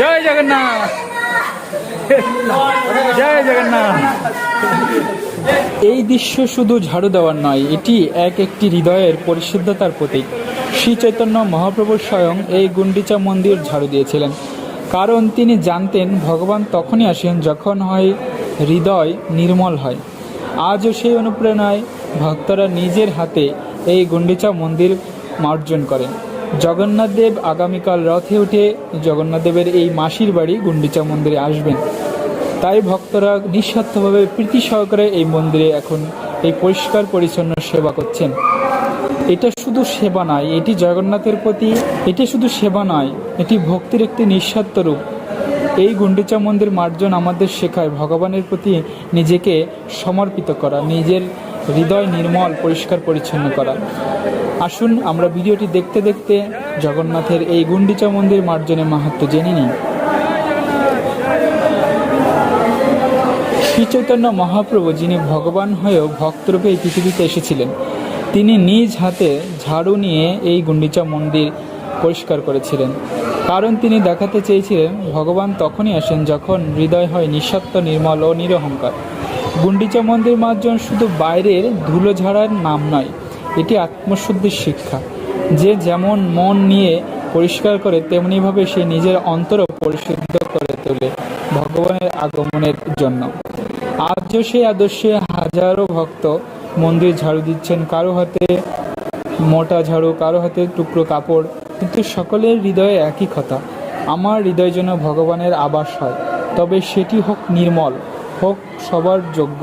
জয় জগন্নাথ। জয় জগন্নাথ। এই দৃশ্য শুধু ঝাড়ু দেওয়ার নয়, এটি এক একটি হৃদয়ের পরিশুদ্ধতার প্রতীক। শ্রী চৈতন্য মহাপ্রভু স্বয়ং এই গুন্ডিচা মন্দির ঝাড়ু দিয়েছিলেন। কারণ তিনি জানতেন ভগবান তখনই আসেন যখন হয় হৃদয় নির্মল হয়। আজও সেই অনুপ্রেরণায় ভক্তরা নিজের হাতে এই গুন্ডিচা মন্দির মার্জন করেন। জগন্নাথ দেব আগামীকাল রথে উঠে জগন্নাথদেবের এই মাসির বাড়ি গুন্ডিচা মন্দিরে আসবেন। তাই ভক্তরা নিঃস্বার্থভাবে প্রীতি সহকারে এই মন্দিরে এখন এই পরিষ্কার পরিচ্ছন্ন সেবা করছেন। এটা শুধু সেবা নয়, এটি জগন্নাথের প্রতি, এটা শুধু সেবা নয়, এটি ভক্তির একটি নিঃস্বার্থ রূপ। এই গুন্ডিচা মন্দির মার্জন আমাদের শেখায়, ভগবানের প্রতি নিজেকে সমর্পিত করা, নিজের হৃদয় নির্মল, পরিষ্কার, পরিচ্ছন্ন করা। আসুন আমরা ভিডিওটি দেখতে দেখতে জগন্নাথের এই গুন্ডিচা মন্দির মার্জনের মাহাত্ম জেনে নিই। শ্রী চৈতন্য মহাপ্রভু যিনি ভগবান হয়েও ভক্তরূপে এই পৃথিবীতে এসেছিলেন, তিনি নিজ হাতে ঝাড়ু নিয়ে এই গুন্ডিচা মন্দির পরিষ্কার করেছিলেন। কারণ তিনি দেখাতে চেয়েছিলেন, ভগবান তখনই আসেন যখন হৃদয় হয় নিঃস্বার্থ নির্মল ও নিরহংকার। গুন্ডিচা মন্দির মার্জন শুধু বাইরের ধুলো ঝাড়ার নাম নয়, এটি আত্মশুদ্ধির শিক্ষা। যে যেমন মন নিয়ে পরিষ্কার করে, তেমনিভাবে সে নিজের অন্তরও পরিশুদ্ধ করে তোলে ভগবানের আগমনের জন্য। আজও সেই আদর্শে হাজারো ভক্ত মন্দির ঝাড়ু দিচ্ছেন। কারও হাতে মোটা ঝাড়ু, কারও হাতে টুকরো কাপড়, কিন্তু সকলের হৃদয়ে একই কথা, আমার হৃদয় যেন ভগবানের আবাস হয়। তবে সেটি হোক নির্মল। হোক, সবার যোগ্য।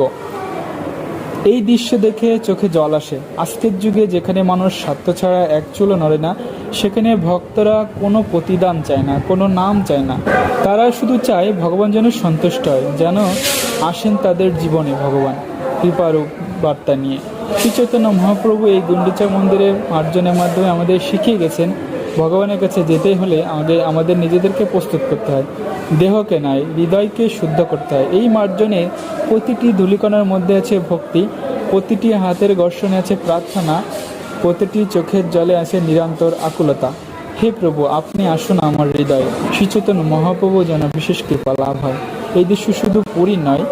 এই দৃশ্য দেখে চোখে জল আসে। আজকের যুগে যেখানে মানুষ স্বার্থ ছাড়া এক চুলো নড়ে না, সেখানে ভক্তরা কোনো প্রতিদান চায় না, কোনো নাম চায় না। তারা শুধু চায় ভগবান যেন সন্তুষ্ট হয়, যেন আসেন তাদের জীবনে ভগবান। কৃপারূপ বার্তা নিয়ে। শ্রী চৈতন্য মহাপ্রভু এই গুন্ডিচা মন্দিরে মার্জনের মাধ্যমে আমাদের শিখিয়ে গেছেন, ভগবানের কাছে যেতেই হলে আমাদের আমাদের নিজেদেরকে প্রস্তুত করতে হয়। দেহকে নয়, হৃদয়কে শুদ্ধ করতে হয়। এই মার্জনে প্রতিটি ধূলিকণার মধ্যে আছে ভক্তি, প্রতিটি হাতের ঘর্ষণে আছে প্রার্থনা, প্রতিটি চোখের জলে আছে নিরন্তর আকুলতা। হে প্রভু, আপনি আসুন আমার হৃদয়ে। শ্রীচেতন মহাপ্রভু যেন বিশেষ কৃপা লাভ হয়। এই দৃশ্য শুধু পুরী নয়,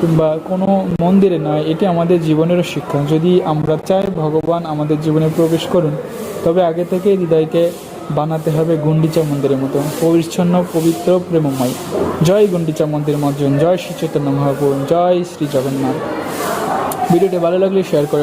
কিংবা কোনো মন্দিরে নয়, এটি আমাদের জীবনেরও শিক্ষা। যদি আমরা চাই ভগবান আমাদের জীবনে প্রবেশ করুন, তবে আগে থেকে হৃদয়কে বানাতে হবে গুন্ডিচা মন্দিরের মতো। পরিচ্ছন্ন পবিত্র, প্রেমময়। জয় গুন্ডিচা মন্দির মর্জন জয় শ্রী চৈতন্য মহাপ্রভু, জয় শ্রী জগন্নাথ। ভিডিওটি ভালো লাগলে শেয়ার করে